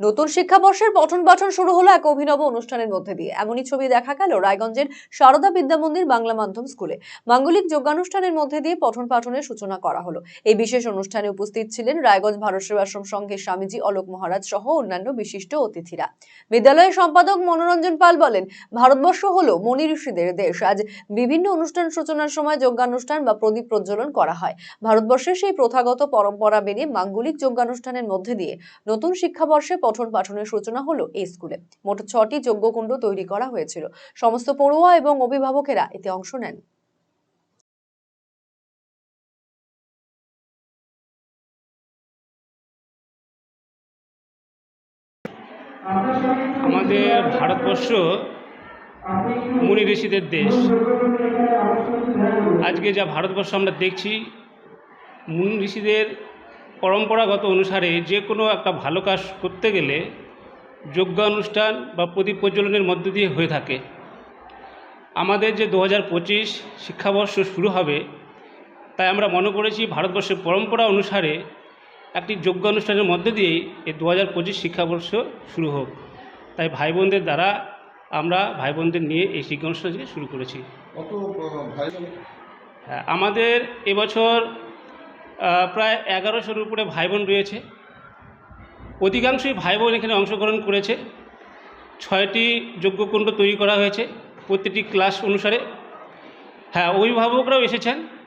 নতুন শিক্ষাবর্ষের পঠন পাঠন শুরু হলো এক অভিনব অনুষ্ঠানের মধ্যে দিয়ে। এমনই ছবি দেখা গেল রায়গঞ্জের সারদা বিদ্যা মন্দির বাংলা মাধ্যম স্কুলে। মাঙ্গলিক যোগানুষ্ঠানের মধ্যে দিয়ে পঠন পাঠনের সূচনা করা হলো। এই বিশেষ অনুষ্ঠানে উপস্থিত ছিলেন রায়গঞ্জ ভারত সেবাশ্রম সংঘের স্বামীজি অলোক মহারাজ সহ অন্যান্য বিশিষ্ট অতিথিরা। বিদ্যালয়ের সম্পাদক মনোরঞ্জন পাল বলেন, ভারতবর্ষ হলো মনি ঋষিদের দেশ। আজ বিভিন্ন অনুষ্ঠান সূচনার সময় যজ্ঞানুষ্ঠান বা প্রদীপ প্রজ্বলন করা হয়। ভারতবর্ষের সেই প্রথাগত পরম্পরা মেনে মাঙ্গলিক যজ্ঞানুষ্ঠানের মধ্যে দিয়ে নতুন শিক্ষাবর্ষে পঠন পাঠনের সূচনা হলো এই স্কুলে। মোট ছটি যজ্ঞকুণ্ড তৈরি করা হয়েছিল। সমস্ত পড়ুয়া এবং অভিভাবকেরা এতে অংশ নেন। আমাদের ভারতবর্ষ মুনি ঋষিদের দেশ। আজকে যা ভারতবর্ষ আমরা দেখছি, মুনি ঋষিদের পরম্পরাগত অনুসারে যে কোনো একটা ভালো কাজ করতে গেলে যজ্ঞ অনুষ্ঠান বা প্রদীপ প্রজ্বলনের মধ্য দিয়ে হয়ে থাকে। আমাদের যে দু হাজার পঁচিশ শিক্ষাবর্ষ শুরু হবে তাই আমরা মনে করেছি ভারতবর্ষের পরম্পরা অনুসারে একটি যোগ্য অনুষ্ঠানের মধ্যে দিয়েই এই দু হাজার পঁচিশ শিক্ষাবর্ষ শুরু হোক। তাই ভাই বোনদের দ্বারা আমরা ভাই বোনদের নিয়ে এই শিক্ষা অনুষ্ঠানটি শুরু করেছি। হ্যাঁ, আমাদের এবছর প্রায় এগারোশোর উপরে ভাই বোন রয়েছে। অধিকাংশই ভাই বোন এখানে অংশগ্রহণ করেছে। ছয়টি যজ্ঞকুণ্ড তৈরি করা হয়েছে প্রতিটি ক্লাস অনুসারে। হ্যাঁ অভিভাবকরাও এসেছেন।